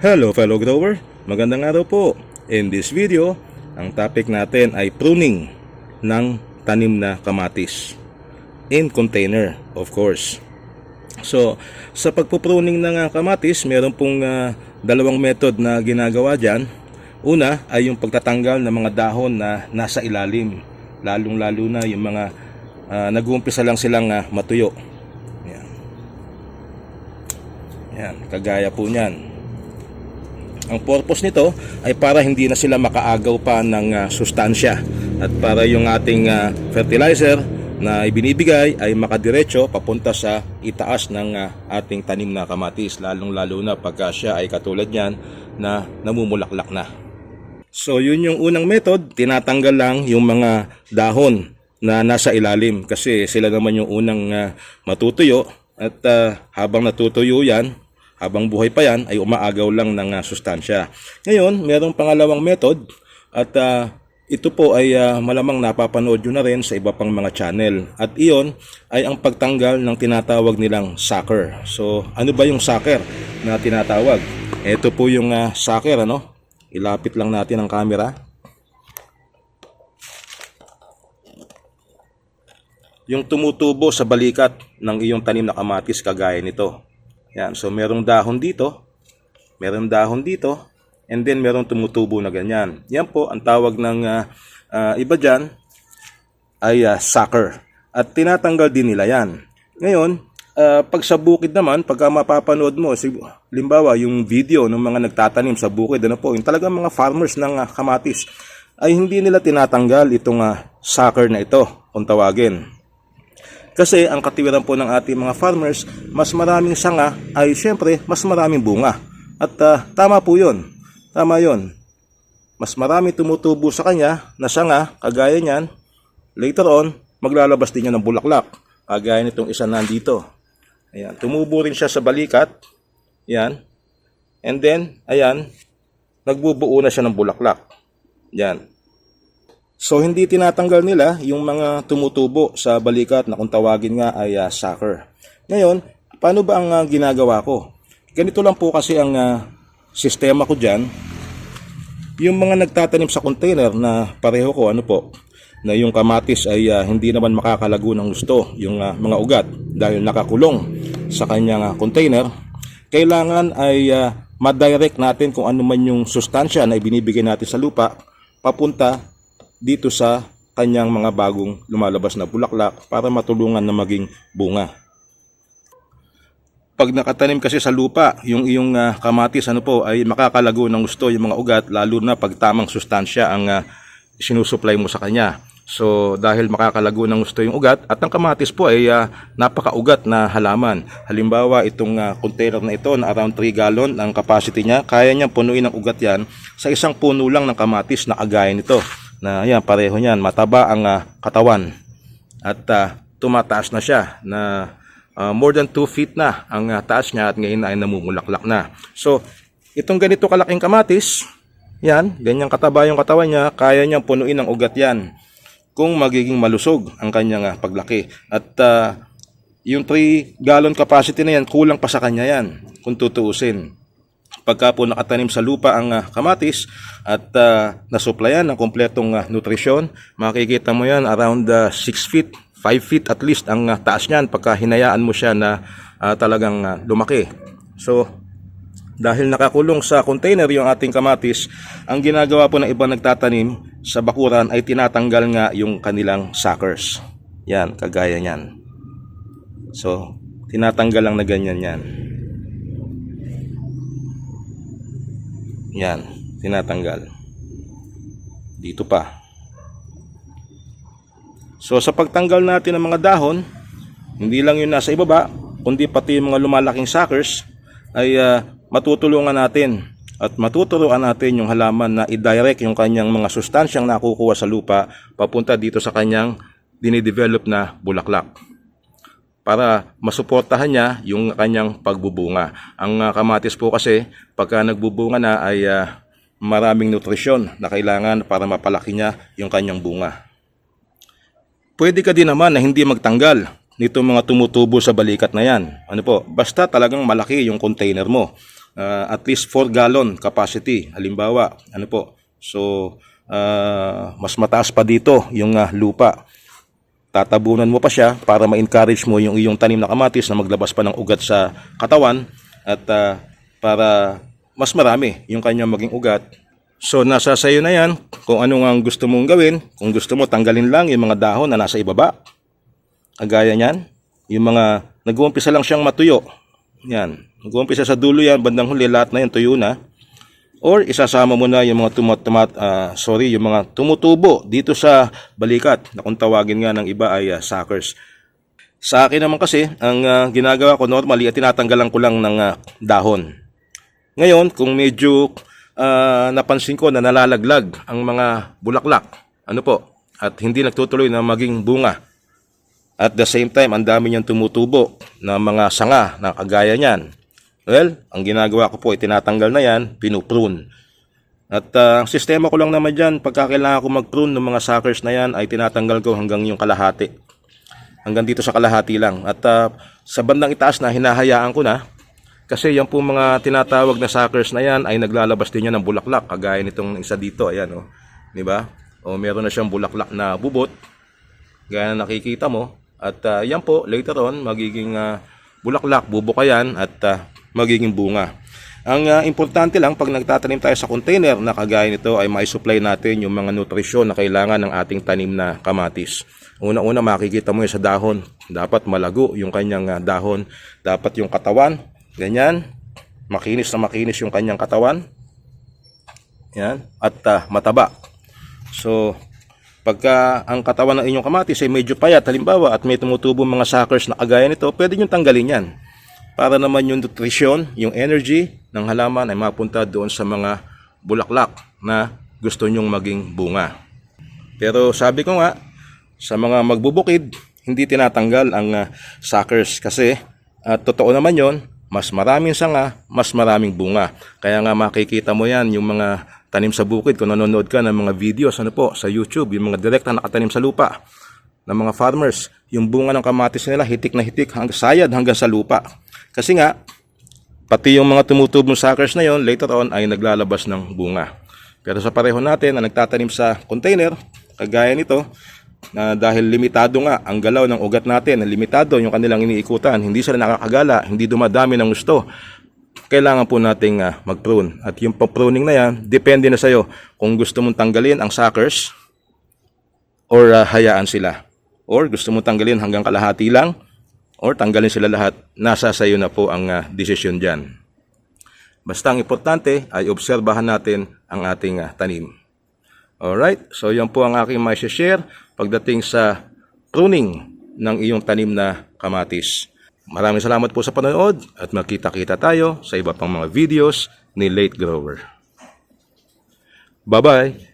Hello fellow grower, magandang araw po. In this video, ang topic natin ay pruning ng tanim na kamatis. In container, of course. So, sa pagpupruning ng ah, kamatis, meron pong ah, dalawang method na ginagawa dyan. Una ay yung pagtatanggal ng mga dahon na nasa ilalim. Lalong-lalo na yung mga ah, nag-uumpisa lang silang ah, matuyo. Yan. Yan, kagaya po niyan. Ang purpose nito ay para hindi na sila makaagaw pa ng ah, sustansya. At para yung ating ah, fertilizer na ibinibigay ay makadiretso papunta sa itaas ng ah, ating tanim na kamatis lalong lalo na pagka siya ay katulad niyan na namumulaklak na. So yun yung unang method, tinatanggal lang yung mga dahon na nasa ilalim kasi sila naman yung unang ah, matutuyo. At ah, habang natutuyo yan, habang buhay pa yan ay umaagaw lang ng ah, sustansya. Ngayon, merong pangalawang method at ah, ito po ay ah, malamang napapanood nyo na rin sa iba pang mga channel. At iyon ay ang pagtanggal ng tinatawag nilang sucker. So, ano ba yung sucker na tinatawag? Ito po yung ah, sucker, ano? Ilapit lang natin ang camera. Yung tumutubo sa balikat ng iyong tanim na kamatis kagaya nito. Yan, so merong dahon dito, merong dahon dito, and then merong tumutubo na ganyan. Yan po ang tawag ng ah, ah, iba dyan ay ah, sucker. At tinatanggal din nila yan. Ngayon, ah, pag sa bukid naman, pagka mapapanood mo, sig- limbawa yung video ng mga nagtatanim sa bukid, ano po, yung talagang mga farmers ng ah, kamatis, ay hindi nila tinatanggal itong ah, sucker na ito, kung tawagin. Kasi ang katiwiran po ng ating mga farmers, mas maraming sanga ay syempre mas maraming bunga. At ah, tama po yun. Tama yun. Mas marami tumutubo sa kanya na sanga, kagaya niyan. Later on, maglalabas din yan ng bulaklak. Kagaya nitong isa nandito. Ayan. Tumubo rin siya sa balikat. Yan. And then, ayan, nagbubuo na siya ng bulaklak. Yan. So hindi tinatanggal nila yung mga tumutubo sa balikat na kung tawagin nga ay uh, sucker. Ngayon, paano ba ang ah, ginagawa ko? Ganito lang po kasi ang ah, sistema ko dyan. Yung mga nagtatanim sa container na pareho ko, ano po, na yung kamatis ay ah, hindi naman makakalago ng gusto, yung ah, mga ugat, dahil nakakulong sa kanyang ah, container, kailangan ay ah, ma-direct natin kung ano man yung sustansya na ibinibigay natin sa lupa papunta dito sa kanyang mga bagong lumalabas na bulaklak para matulungan na maging bunga. Pag nakatanim kasi sa lupa, yung iyong ah, kamatis ano po ay makakalago ng gusto yung mga ugat lalo na pag tamang sustansya ang ah, sinusupply mo sa kanya. So dahil makakalago ng gusto yung ugat at ang kamatis po ay ah, napakaugat na halaman. Halimbawa itong ah, container na ito na around 3 gallon ang capacity niya, kaya niyang punuin ng ugat yan sa isang puno lang ng kamatis na kagaya nito. Na yan, pareho niyan, mataba ang ah, katawan at ah, tumataas na siya na ah, more than 2 feet na ang ah, taas niya at ngayon ay namumulaklak na. So, itong ganito kalaking kamatis, yan, ganyang kataba yung katawan niya, kaya niyang punuin ng ugat yan kung magiging malusog ang kanyang ah, paglaki. At ah, yung 3 gallon capacity na yan, kulang pa sa kanya yan kung tutuusin pagka po nakatanim sa lupa ang ah, kamatis at uh, nasuplayan ng kompletong ah, nutrisyon, makikita mo yan around 6 feet, 5 feet at least ang ah, taas niyan pagka hinayaan mo siya na ah, talagang ah, lumaki. So, dahil nakakulong sa container yung ating kamatis, ang ginagawa po ng ibang nagtatanim sa bakuran ay tinatanggal nga yung kanilang suckers. Yan, kagaya niyan. So, tinatanggal lang na ganyan yan. Yan, tinatanggal. Dito pa. So sa pagtanggal natin ng mga dahon, hindi lang yun nasa ibaba, kundi pati yung mga lumalaking suckers ay ah, matutulungan natin at matuturuan natin yung halaman na i-direct yung kanyang mga sustansyang nakukuha sa lupa papunta dito sa kanyang dinidevelop na bulaklak para masuportahan niya yung kanyang pagbubunga. Ang ah, kamatis po kasi pagka nagbubunga na ay ah, maraming nutrisyon na kailangan para mapalaki niya yung kanyang bunga. Pwede ka din naman na hindi magtanggal nito mga tumutubo sa balikat na yan. Ano po, basta talagang malaki yung container mo. ah, at least 4 gallon capacity. Halimbawa, ano po? So, ah, mas mataas pa dito yung ah, lupa. Tatabunan mo pa siya para ma-encourage mo yung iyong tanim na kamatis na maglabas pa ng ugat sa katawan at ah, para mas marami yung kanyang maging ugat. So, nasa sayo na yan kung ano ang gusto mong gawin. Kung gusto mo, tanggalin lang yung mga dahon na nasa ibaba. Kagaya niyan. Yung mga nag-uumpisa lang siyang matuyo. Yan. Nag-uumpisa sa dulo yan, bandang huli, lahat na yan tuyo na. Or isasama mo na yung mga tumat, tumat ah, sorry, yung mga tumutubo dito sa balikat na kung tawagin nga ng iba ay ah, suckers. Sa akin naman kasi, ang ah, ginagawa ko normally ay tinatanggalan ko lang ng ah, dahon. Ngayon, kung medyo ah, napansin ko na nalalaglag ang mga bulaklak, ano po, at hindi nagtutuloy na maging bunga, at the same time, ang dami niyang tumutubo na mga sanga na kagaya niyan. Well, ang ginagawa ko po ay tinatanggal na yan, pinuprune. At ah, ang sistema ko lang naman dyan, pagka kailangan ko mag-prune ng mga suckers na yan, ay tinatanggal ko hanggang yung kalahati. Hanggang dito sa kalahati lang. At ah, sa bandang itaas na, hinahayaan ko na. Kasi yung po mga tinatawag na suckers na yan ay naglalabas din yan ng bulaklak. Kagaya nitong isa dito, ayan o. Di ba? O meron na siyang bulaklak na bubot. Gaya na nakikita mo. At ah, yan po, later on, magiging ah, bulaklak, bubukayan at ah, magiging bunga. Ang ah, importante lang pag nagtatanim tayo sa container na kagaya nito ay may supply natin yung mga nutrisyon na kailangan ng ating tanim na kamatis. Una-una makikita mo yun sa dahon. Dapat malago yung kanyang ah, dahon. Dapat yung katawan, ganyan. Makinis na makinis yung kanyang katawan. Yan. At ah, mataba. So, pagka ang katawan ng inyong kamatis ay medyo payat, halimbawa, at may tumutubo mga suckers na kagaya nito, pwede nyo tanggalin yan. Para naman yung nutrisyon, yung energy ng halaman ay mapunta doon sa mga bulaklak na gusto nyong maging bunga. Pero sabi ko nga, sa mga magbubukid, hindi tinatanggal ang ah, suckers kasi at totoo naman yon mas maraming sanga, mas maraming bunga. Kaya nga makikita mo yan, yung mga tanim sa bukid, kung nanonood ka ng mga videos ano po, sa YouTube, yung mga direkta nakatanim sa lupa ng mga farmers, yung bunga ng kamatis nila, hitik na hitik, hanggang sayad hanggang sa lupa. Kasi nga, pati yung mga tumutubong suckers na yon later on ay naglalabas ng bunga. Pero sa pareho natin na nagtatanim sa container, kagaya nito, na dahil limitado nga ang galaw ng ugat natin, limitado yung kanilang iniikutan, hindi sila nakakagala, hindi dumadami ng gusto, kailangan po nating ah, mag-prune. At yung pruning na yan, depende na sa'yo kung gusto mong tanggalin ang suckers or ah, hayaan sila. Or gusto mong tanggalin hanggang kalahati lang or tanggalin sila lahat, nasa sa'yo na po ang ah, desisyon dyan. Basta ang importante ay obserbahan natin ang ating ah, tanim. Alright, so yan po ang aking may share pagdating sa pruning ng iyong tanim na kamatis. Maraming salamat po sa panonood at magkita-kita tayo sa iba pang mga videos ni Late Grower. Bye-bye!